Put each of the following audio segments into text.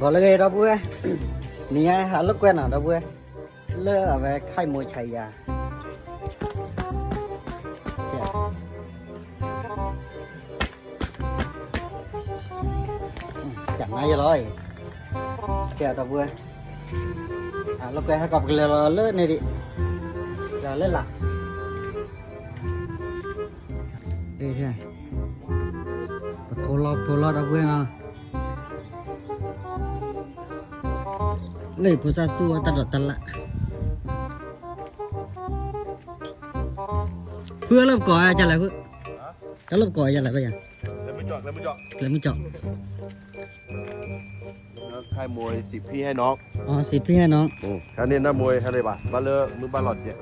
กอลเลยดับเว้นี่ไงฮะลูกเว้ยน่ะดับเวเลือกเอาไปไข่มวยชายยาจากไหนจะลอยเกี่ยวดับเว้ยฮะลูกเว้ยฮะกลับกัเลยเลือกนี่ดิเลือกละดีใช่ไหมปะทุลอบทุลอบดับเว้ยเลยผู้ซาซัวตลอดตละเพื่อเริ่มก่อจายอะไรเพื่อจะเริ่มก่อจายอะไรไปยังเล้วไม่จอกเล้วไม่จอกเล้วไม่จอกค่ายมวยสิพี่ให้น้องอ๋อสิพี่ให้น้องอืมอันนี้น้ำมวยใหอะไรบ้าบาเลอะมือบ้าหลอดเนี่ย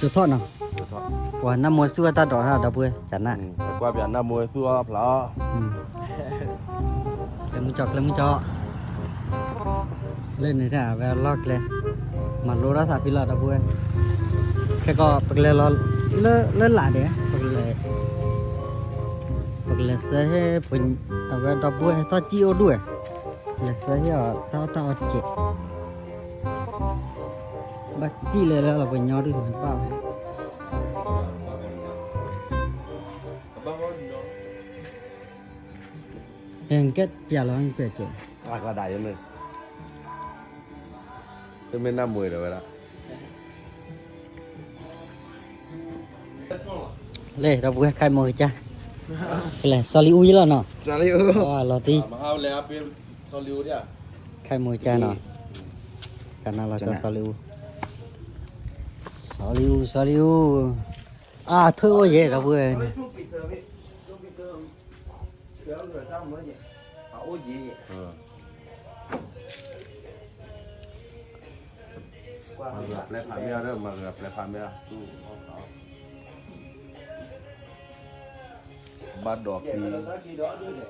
จุดทอดเนาะจุดทอดกว่าน้ำมวยซัวตาดอกฮะดอกเพื่อจันนะกว่าเปลี่ยนน้ำมวยซัวพลอเล้วไม่จอกเล้วไม่จอก lên này ra về lót lên mà lúa đó sao pila đã buồn cái có bật lên lo lơ lơ lại đấy bật lên bật lên sẽ hết bình tao về đã buồn tao chịu đuổi là sẽ hiểu tao tao chết bắt chi lên là bình nhau đi mình bảo em kết trả lời anh về chị hoặc là đại cho mình ขึ้นเป็นหน้ามือเดี๋ยวไปละเล่เราบุกใครมือจ้ะเลยซอลิอุยแล้วเนาะซอลิอุอ๋อเราตีมาเข้าแล้วเป็นซอลิอุเนี่ยใครมือจ้ะเนาะกันน่าเราจะซอลิอุซอลิอุซอลิอุอ่าถ้วยโอ้ยเราบุกเนี่ย Magra Plephamia เริ่ม Magra Plephamia ตู้ของเขาบัตรดอกที Để mà nó nói chi đó đứa này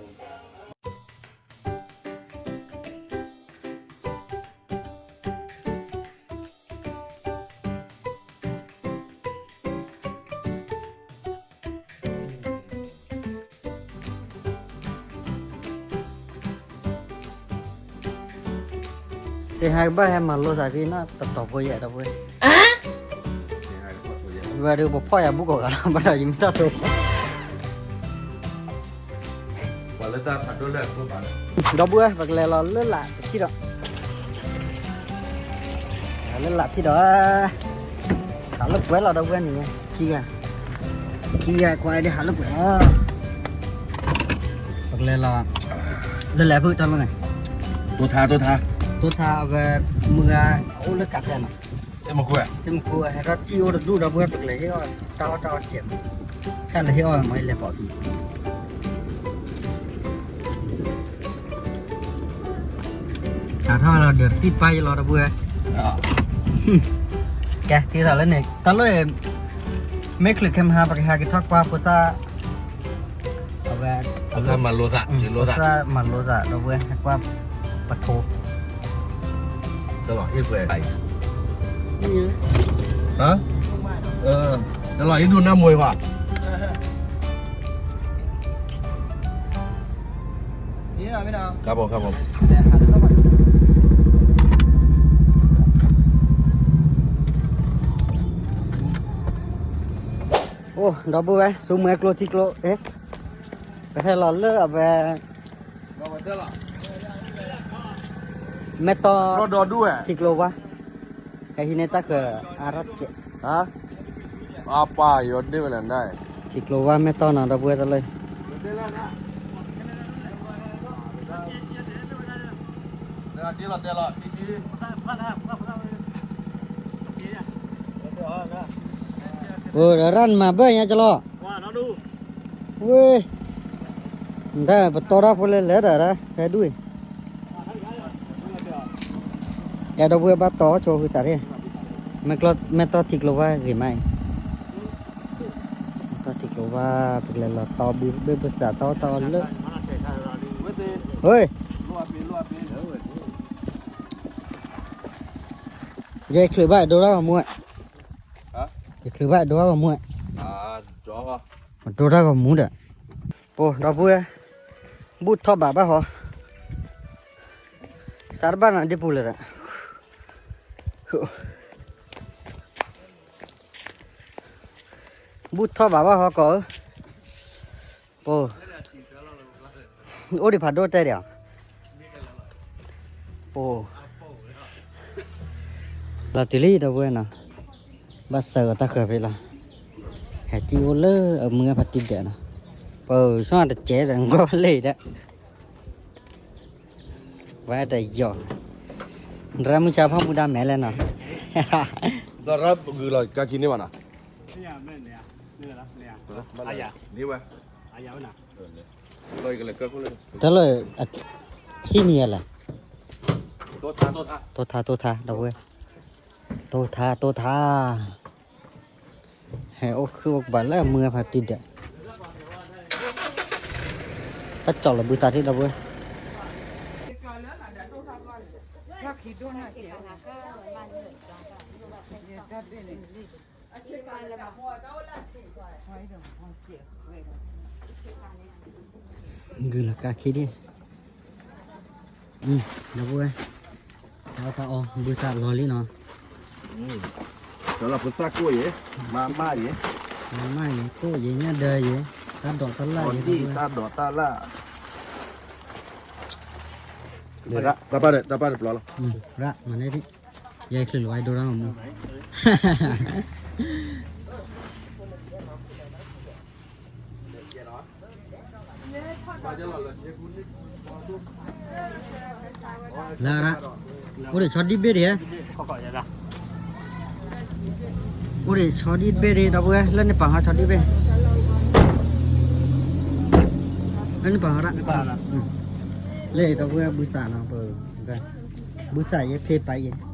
thì hai ba em mà lô giải thì nó tập tập vui vậy tập vui à về được một phơi à bố cổ cả bắt đầu chúng ta thôi và lên ta thật đôi lên của bạn đó bữa và lè lò lướt lại khi đó lướt lại khi đó cả lúc quế là đâu quên gì kia kia quay đi hạ lúc quế và lè lò lướt lại vui tao luôn này tôi tha tôi tha tota về mưa ô lơ cắt đèn thêm một cua thêm một cua hay là chiêu được đu đó bữa được lấy rồi tao tao chém chắc là hiểu rồi mới lấy bỏ đi à thôi là được ship bay lo đó bữa kẹt thì là lên này tao lấy mấy clip em ha bạc ha cái thoát qua của ta và ก็มาโลซะหรือโลซะมาโลซะเราเว้ยว่าปะโทตลอดที่เลยฮะ เออตลอดที่ดูหน้ามวยว่ะนี่เหรอไม่ดองครับผมครับผมโอ้ดับเบิ้ลยซูมเอ็กโลทิกโลเอ๊ะไปให้หลอนเลือกแบบเราไปเจอหรอ metode roda dua di eh? keluar ke Arab cek ah apa yaudah bilang dai di keluar metode ada buat lagi Udah oh, ran mabah ya celo. Wah, Wih. Entah betul apa boleh lihat kayak duit. จะดอกเพื่อบัตโตโชว์คือจัดเนี่ยม่นกดไม่ต่อทิกลว่าหรือไม่ต่อทิกลว่าเป็นอะไรต่อบื้อเบื้อภาษาต่อต่อเลิกเฮ้ยยายคลือบ้านดูแล้วมั่วยายคลือบ้านดูแล้วมั่วดูแล้วมั่วเด้อโอ้ดอกเบี้ยบูททอบาบ้าหรอสารบ้านอันเดียบุูเลยนะ bút thoa bà bà họ có ô ô đi phạt đôi tay đẻo ô là tỷ lý đâu quên nào bà sợ ta khởi vậy là hả chi ô lơ ở mưa phạt tin đẻ nào bờ xóa được chế là ngó lì đó vai đây giòn ra mới sao không đam mẹ lên nào đó ra gửi lời cái gì đi bạn ạ à. ตัวเลยที่นี่แหละตัวทาตัวทาตัวทาตัวทาเราเว้ยตัวทาตัวทาเฮ้โอ้คือบัตรแล้วมือพัติดอะถ้าจอดรบือตาที่เราเว้ยถ้าคินเกี่ยวกับการบ้ามืองจังหดาแเป็ย Gư là cả khí đi Ừ, đọc vui Tao tao, vui sạc lò lý nó Đó là phút sạc cô vậy, mà mà vậy Mà mà vậy, cô vậy nhá đời vậy Ta đỏ ta la vậy đi, ta đỏ ta la Ra, ta ba đây, ta ba đây, bỏ lắm Ừ, ra, mà đây đi ยายขึิลไว้ดูแล้วมึงลาระโอ้ยชอดีเบดีรอโอ้ยชอดีเบดีดับเบ้เล่นในป่าฮะชอดีเบเล่นในป่าฮะละเลยดับเบ้บุษาเนาะเปิดบุษาเย่เพลไปเย่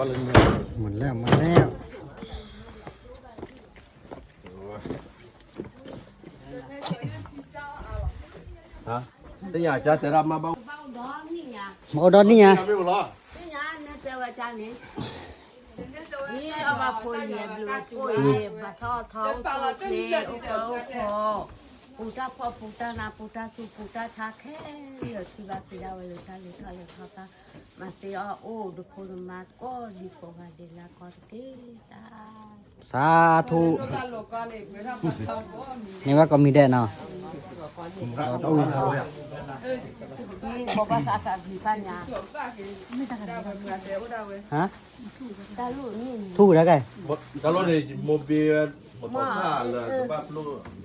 ว่าเลยหมุนแล้วมาแล้วฮะแต่อยากจะจะรับมาบ้างมาดอนนี่ไงไม่หมดหรอนี่ไงนี่เจ้าอาจารย์นี่นี่เอามาพูดเนี่ยดูพูดเนี่ยมาทอดท้องพูดเนี่ยโอ้โห પોટા પોટા ના પોટા તું પોટા થાકે અસીવા પીડાવે લેતા લેતા લેખાતા માટે ઓ દુખોર માં કો દીપો વાડેલા કરકે સાથુ nếu có mì đen nào hả thu ra cái đó là cái. bia một cái. là ba cái.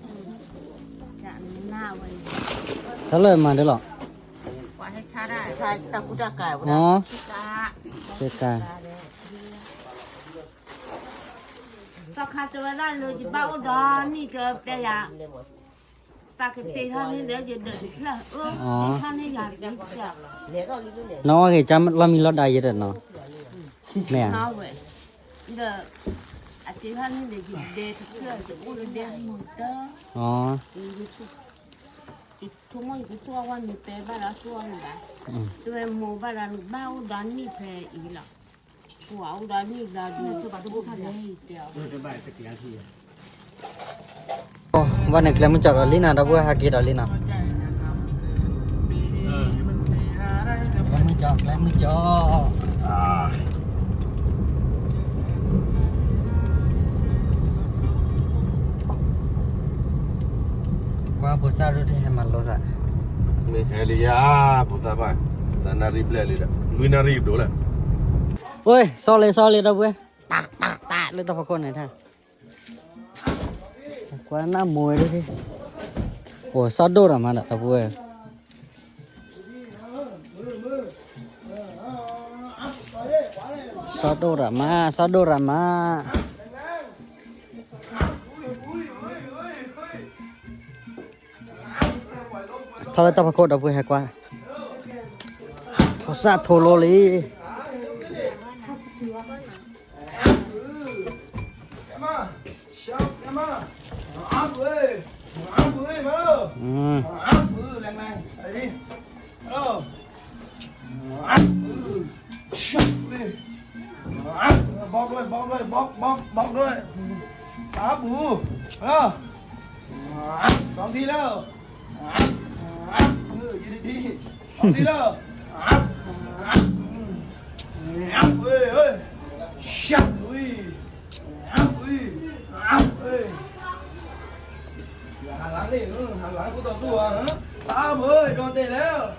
เัถ้าเริ่มมาได้หรอช่าให้ช้าด้าตะกุดากายวัะเชกาตอกาจะว่าได้เลยจะบ้าอุดรนี่เจอแต่ยาปากติท่านนี้เดี๋ยวจะเดินเพื่อเออท่านนี้อยากจะน้องเหรอจะเรามีรถใดเยอะเนาะแม่เดี๋ยวอาทิตย์ท่านนี้เดี๋ยวจะเดินเพื่อจะอุ้ยเดี๋ยวมึเด้ออ๋อ tuma ngi tuwa wa ni pe bara tuwa nga mm. tuwe mo bara nu ba u da ni pe ila tuwa u da ni da du tu ba du ka ni te a de ba te kia thi วันนี้เราไม่จับลีน่าเราไม่ฮักกี้เราลีน่าเราไม่จับเราไม่จับ Qua bosa rồi thì em malo sa. Này helia bosa ba. Sa na rip le le da. Lui na rip do la. Ôi, so le so le da bu. Ta ta ta le ta phakon này tha. Quá na mồi đấy đi. Ủa sao đô ra mà đã ta Sao đô ra mà, sao đô ra mà. thôi tao phải cột đầu vui hay quá, thọ xa thổ lô lý Ừ. bóp rồi bóp rồi bóp bóp bóp rồi á bù à, sóng thi đâu 给你听，好听不？啊！啊！啊！喂喂，香！喂，啊喂，啊喂，还冷呢？还冷，我倒不冷，啊！喂，冻得了。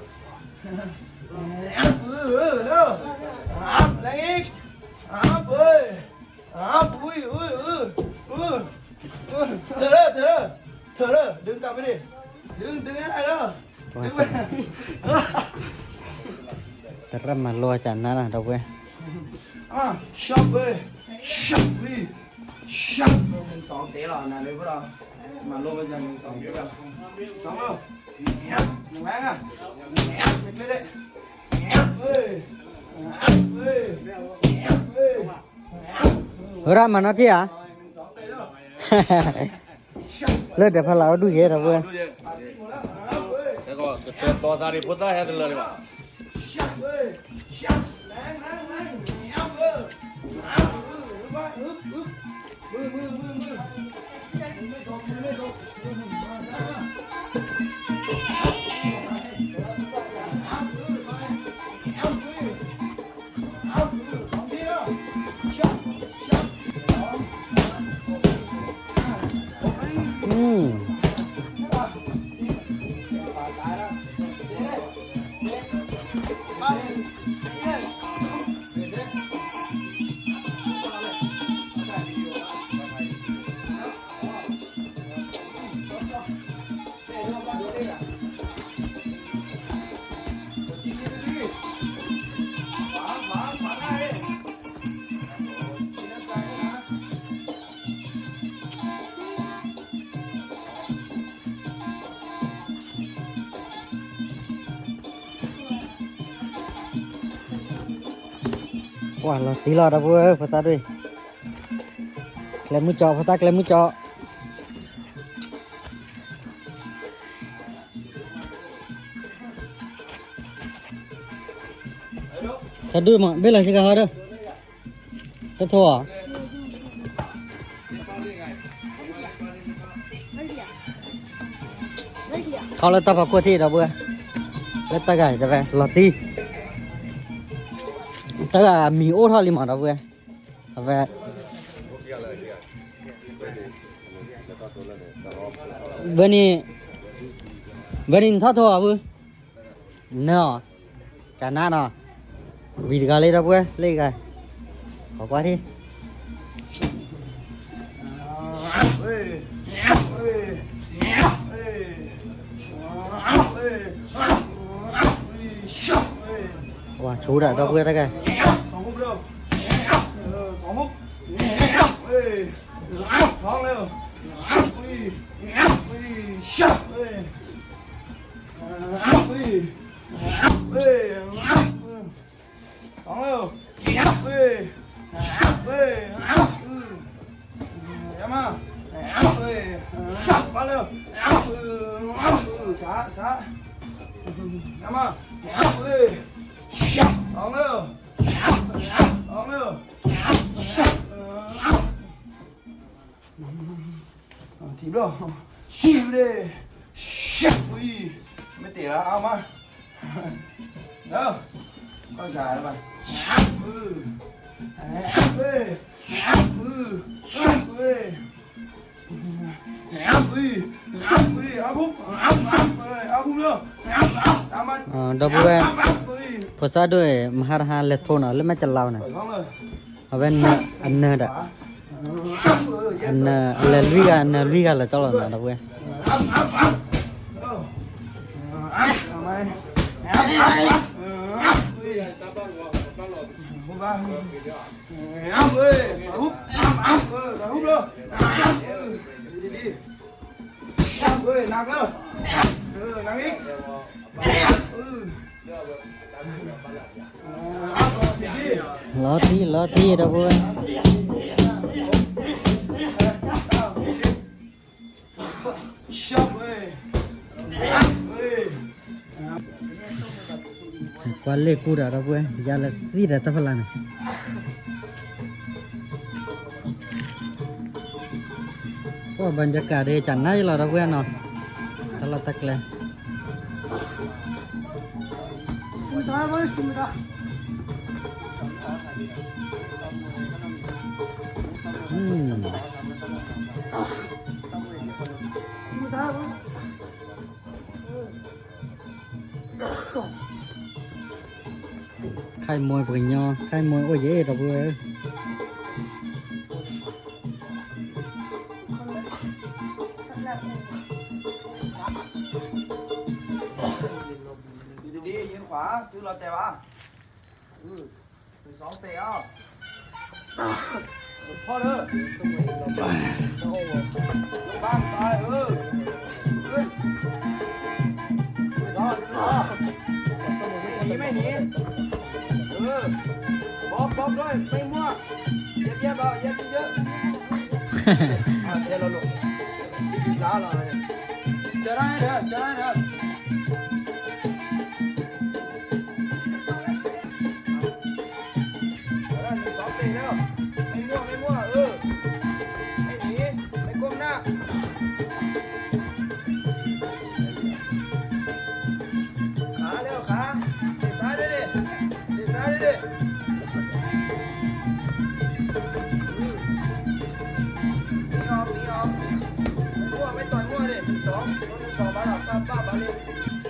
มาลัวจันนั่นน่ะทอกเว้ยอ่ะชับเว้ยชอบเว้ยชับเป็นสองเตะหรอนะเลยพวกเรามาลัวจันเป็นสองเดียวกันสองเออเนี่ยแรงอ่ะเนี่ยไม่ได้เนี่ยเฮ้ยเฮ้ยเนี่ยเฮ้ยเฮ้ยรามันอะไรอ่ะเลิกเดี๋ยวพวกเราดูเยอะนะเว้ย देखो तो तारी पुता है दिल्ली में อืม Bye. quả là tí lò đã vừa phát ta đi lấy mũi chọ phát ta lấy mũi chọ, thật đưa mà biết là gì sẽ gà đâu thật thua à? khó ta vào cua thi đó bữa lấy ta gãy ra về lọt đi tức là mì ốt thôi liền mở đó về về bên đi bên đi thoát thôi à vui, nè cả nát à vì cái lấy đó bư lấy cái khó quá đi 数到到不累大概？ดับเบิลภาษาด้วยมหาราเลโทนเลยไม่จะเล่านะเอาเป็นอันเนอร์ดอันเนอลลุยกันเนลวยกันเลยตลอดนะดับเบิลเออนักเลยเออนักอีกล้อที่ล้อที่นะเพื่อนกวนเล็กกูด่าเราเพื่อนยาละซีด่าตะพลัน có bên chắc cả đi chẳng nấy là đâu quen rồi thật là thật là Hmm. khai môi vừa nho khai môi ôi dễ rồi vừa พ่อเด้อบ้านตายเออรอดรอดหนีไม่หนีเออบอกบอกด้วยไม่มั่วเย็บเย็บเอาเย็บเยอะอ่ะเดีเราลงล้าเราเลยจะได้เด้อจะไ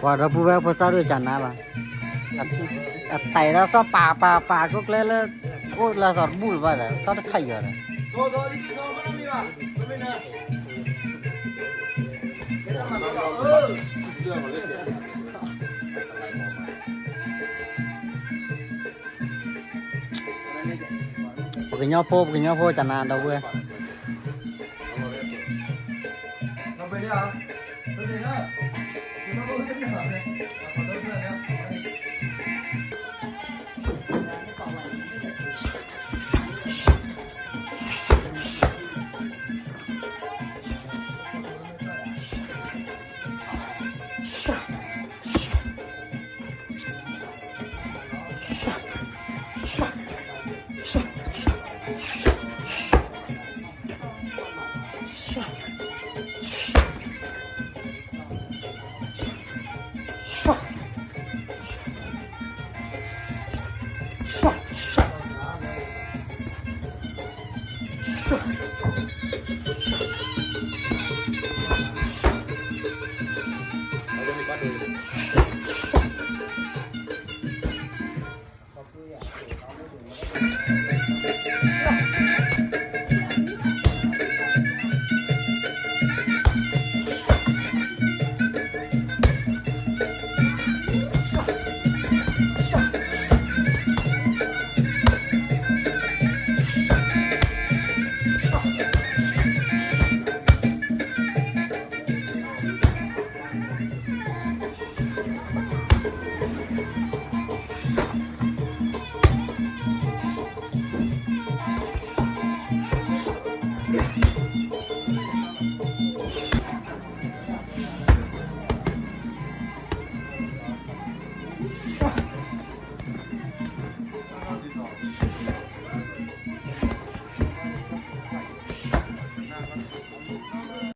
Kalau buah besar itu jangan apa. Tapi rasa papa papa kok lele kok lah sor bul pada sor kaya. Pakai nyopo, pakai nyopo, jangan ada gue. Sampai dia, sampai dia. 你们都跟着好呗，我都这样。